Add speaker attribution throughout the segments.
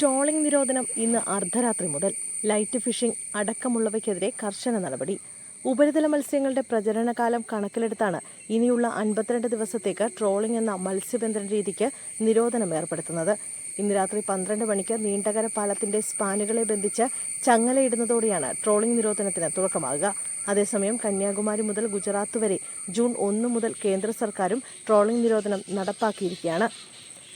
Speaker 1: Trawling നിരോധനം ഇന്ന് അർദ്ധരാത്രി മുതൽ ലൈറ്റ് ഫിഷിംഗ് അടക്കമുള്ളവയ്ക്കെതിരെ കർശന നടപടി. ഉപരിതല മത്സ്യങ്ങളുടെ പ്രചരണകാലം കണക്കിലെടുത്താണ് ഇനിയുള്ള അൻപത്തിരണ്ട് ദിവസത്തേക്ക് ട്രോളിംഗ് എന്ന മത്സ്യബന്ധന രീതിക്ക് നിരോധനം ഏർപ്പെടുത്തുന്നത്. ഇന്ന് രാത്രി പന്ത്രണ്ട് മണിക്ക് നീണ്ടകര പാലത്തിന്റെ സ്പാനുകളെ ബന്ധിച്ച് ചങ്ങലയിടുന്നതോടെയാണ് ട്രോളിംഗ് നിരോധനത്തിന് തുടക്കമാകുക. അതേസമയം കന്യാകുമാരി മുതൽ ഗുജറാത്ത് വരെ ജൂൺ ഒന്ന് മുതൽ കേന്ദ്ര സർക്കാരും ട്രോളിംഗ് നിരോധനം നടപ്പാക്കിയിരിക്കുകയാണ്.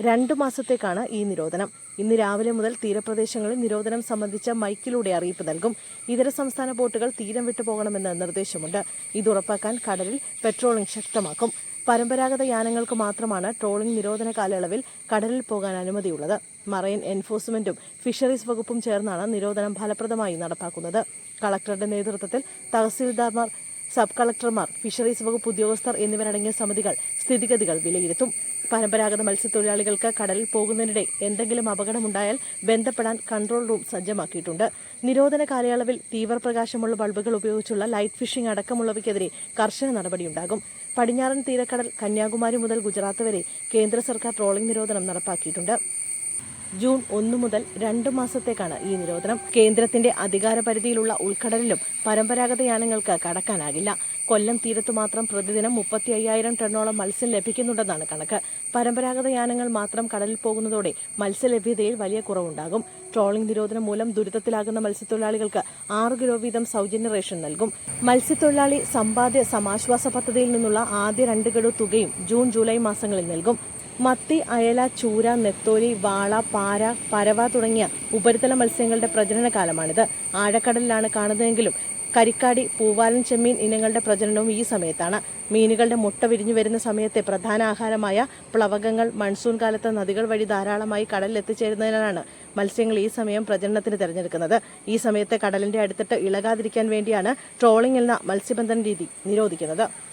Speaker 1: രണ്ടു മാസത്തേക്കാണ് ഈ നിരോധനം. ഇന്ന് രാവിലെ മുതൽ തീരപ്രദേശങ്ങളിൽ നിരോധനം സംബന്ധിച്ച മൈക്കിലൂടെ അറിയിപ്പ് നൽകും. ഇതര സംസ്ഥാന ബോട്ടുകൾ തീരം വിട്ടു പോകണമെന്ന് നിർദ്ദേശമുണ്ട്. ഇത് ഉറപ്പാക്കാൻ കടലിൽ പെട്രോളിംഗ് ശക്തമാക്കും. പരമ്പരാഗത യാനങ്ങൾക്ക് മാത്രമാണ് ട്രോളിംഗ് നിരോധന കാലയളവിൽ കടലിൽ പോകാൻ അനുമതിയുള്ളത്. മറൈൻ എൻഫോഴ്സ്മെന്റും ഫിഷറീസ് വകുപ്പും ചേർന്നാണ് നിരോധനം ഫലപ്രദമായി നടപ്പാക്കുന്നത്. കളക്ടറുടെ നേതൃത്വത്തിൽ തഹസീൽദാർമാർ സബ് കളക്ടർമാർ ഫിഷറീസ് വകുപ്പ് ഉദ്യോഗസ്ഥർ എന്നിവരടങ്ങിയ സമിതികൾ സ്ഥിതിഗതികൾ വിലയിരുത്തും. പരമ്പരാഗത മത്സ്യത്തൊഴിലാളികൾക്ക് കടലിൽ പോകുന്നതിനിടെ എന്തെങ്കിലും അപകടമുണ്ടായാൽ ബന്ധപ്പെടാൻ കൺട്രോൾ റൂം സജ്ജമാക്കിയിട്ടുണ്ട്. നിരോധന കാലയളവിൽ തീവ്രപ്രകാശമുള്ള ബൾബുകൾ ഉപയോഗിച്ചുള്ള ലൈറ്റ് ഫിഷിംഗ് അടക്കമുള്ളവയ്ക്കെതിരെ കർശന നടപടിയുണ്ടാകും. പടിഞ്ഞാറൻ തീരക്കടൽ കന്യാകുമാരി മുതൽ ഗുജറാത്ത് വരെ കേന്ദ്ര സർക്കാർ ട്രോളിംഗ് നിരോധനം നടപ്പാക്കിയിട്ടുണ്ട്. ജൂൺ ഒന്ന് മുതൽ രണ്ട് മാസത്തേക്കാണ് ഈ നിരോധനം. കേന്ദ്രത്തിന്റെ അധികാര പരിധിയിലുള്ള ഉൾക്കടലിലും പരമ്പരാഗത യാനങ്ങൾക്ക് കടക്കാനാകില്ല. കൊല്ലം തീരത്ത് മാത്രം പ്രതിദിനം മുപ്പത്തി അയ്യായിരം ടണ്ണോളം മത്സ്യം ലഭിക്കുന്നുണ്ടെന്നാണ് കണക്ക്. പരമ്പരാഗത യാനങ്ങൾ മാത്രം കടലിൽ പോകുന്നതോടെ മത്സ്യലഭ്യതയിൽ വലിയ കുറവുണ്ടാകും. ട്രോളിംഗ് നിരോധനം മൂലം ദുരിതത്തിലാകുന്ന മത്സ്യത്തൊഴിലാളികൾക്ക് ആറ് കിലോ വീതം സൗജന്യ റേഷൻ നൽകും. മത്സ്യത്തൊഴിലാളി സമ്പാദ്യ സമാശ്വാസ പദ്ധതിയിൽ നിന്നുള്ള ആദ്യ രണ്ട് കിലോ തുകയും ജൂൺ ജൂലൈ മാസങ്ങളിൽ നൽകും. മത്തി അയല ചൂര നെത്തോലി വാള പാര പരവ തുടങ്ങിയ ഉപരിതല മത്സ്യങ്ങളുടെ പ്രജനന കാലമാണിത് ആഴക്കടലിലാണ് കാണുന്നതെങ്കിലും കരിക്കാടി പൂവാലൻ ചെമ്മീൻ ഇനങ്ങളുടെ പ്രജനനവും ഈ സമയത്താണ്. മീനുകളുടെ മുട്ട വിരിഞ്ഞു വരുന്ന സമയത്തെ പ്രധാന ആഹാരമായ പ്ലവകങ്ങൾ മൺസൂൺ കാലത്ത് നദികൾ വഴി ധാരാളമായി കടലിൽ എത്തിച്ചേരുന്നതിനാണ് മത്സ്യങ്ങൾ ഈ സമയം പ്രജനനത്തിന് തിരഞ്ഞെടുക്കുന്നത്. ഈ സമയത്തെ കടലിന്റെ അടുത്തിട്ട് ഇളകാതിരിക്കാൻ വേണ്ടിയാണ് ട്രോളിംഗ് എന്ന മത്സ്യബന്ധന രീതി നിരോധിക്കുന്നത്.